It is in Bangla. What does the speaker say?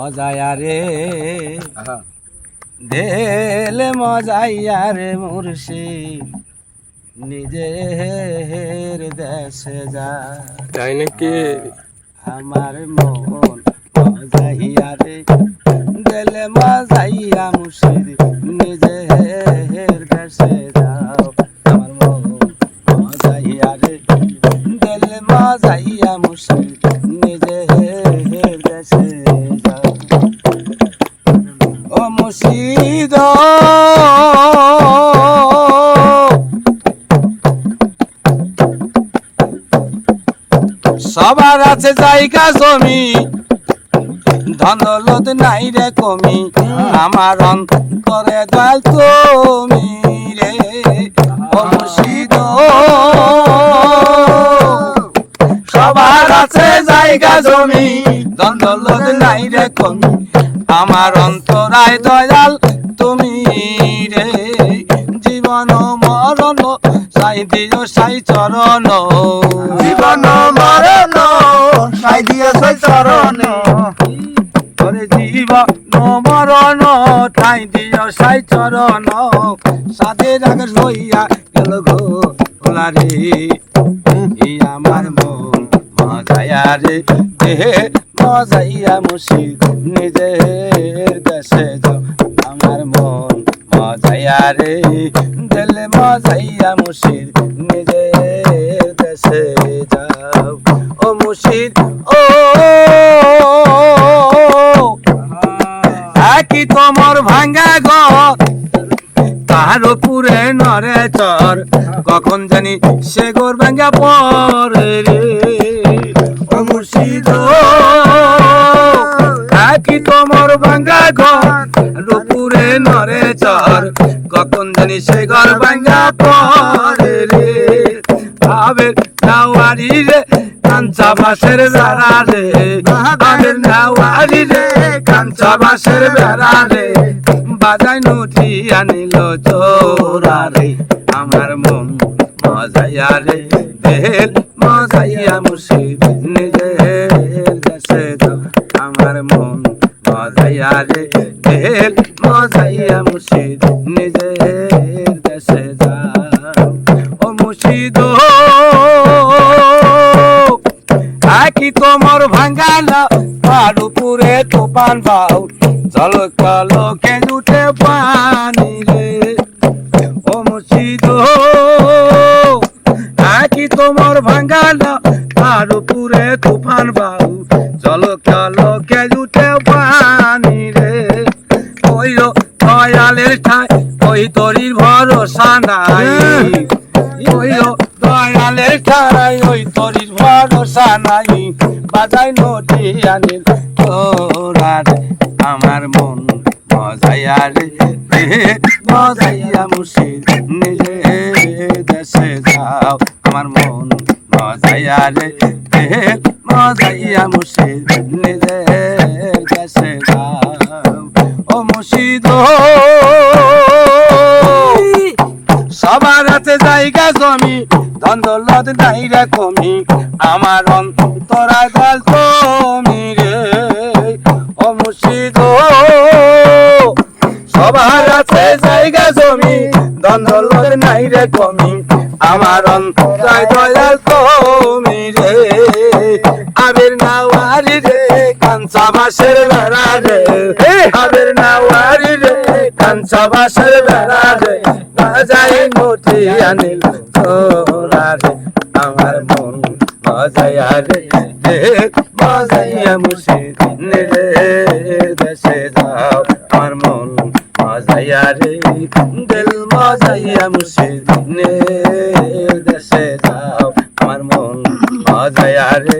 মজায়া রে। দেলে মজাইয়া রে মুর্শিদ নিজের দেশে যা। তাই নাকি? আমার মন মজাইয়া রে। দেলে মজাইয়া মুর্শিদ নিজের দেশে যাও আমার মন মজাইয়া রে। দেলে মজাইয়া মুর্শিদ সবার আছে জায়গা জমি। ধন দৌলত নাই রে কমি। আমার অন্তরে দয়াল তুমি রে। মুর্শিদ। সবার আছে জায়গা জমি। ধন দৌলত নাই রে কমি। আমার অন্তরায় দয়াল সাই দিও সাই চরণ। জীবন মরণ সাই দিয়েছ চরণ। ওরে জীবন মরণ ঠাই দিও সাই চরণ। সাদের আগে লইয়া গেল গো রে। আমার মন মজায়া রে। দেহে মজাইয়া মুর্শিদ নিজের দেশে যাও। আমার মন মজাইয়া রে দিলে মজাইয়া মুর্শিদ নিজের দেশে যাও। ও মুর্শিদ, ও একই তোমার ভাঙ্গা ঘর তাহার পুরে নরে চর। কখন জানি সে গোর ভাঙ্গা পরে রে। ও মুর্শিদ একই তোমার ভাঙ্গা ঘর নরে চর, কখন জানি সে ঘর ভাঙ্গা পরে রে। আবের নাওয়ারি রে, কাঞ্চা বাসের বেড়া রে। আবের নাওয়ারি রে, কাঞ্চা বাসের বেড়া রে। বাজাই নটি আনিল চোরা রে। আমার মন মজাইয়া রে দেহের মজাইয়া মুর্শিদ নিজের দেশে আমার মন মজাইয়া রে মজাইয়া মুর্শিদ নিজের দেশে যাও ও মুর্শিদ আকি তোমার ভাঙ্গালা উপরে তোপান বাউ। জল কলকে জুটে পানি রে। ও মুর্শিদ আকি তোমার ভাঙ্গালা তরির ভরসা বাজাই নদী তোরা আমার মন মজাইয়া রে, মজাইয়া নিজে দেশে যাও। আমার মন মজাইয়া রে, মজাইয়া নিজে দেশে যাও। ও সবার আছে জায়গা জমি ধন দৌলত নাই রে কমি আমার অন্তরা দল তুমি রে। ও মুর্শিদ সবার আছে জায়গা জমি ধন নাই রে কমি আমার অন্তরায় দয়াল তুমি রে। আবির নাওয়ারি রে কাঞ্চা বাসের বেড়া রে। আবির নাওয়ারি রে কাঞ্চা বাসের বেড়া রে। বাজাই নটি আনিল তোরা রে আমার মন মজাইয়া রে। মজাইয়া মুর্শিদ রে, দেশে যাও, আমার মন মজাইয়া রে। দিল মজাইয়া মুর্শিদ দেশে যাও, আমার মন মজাইয়া রে।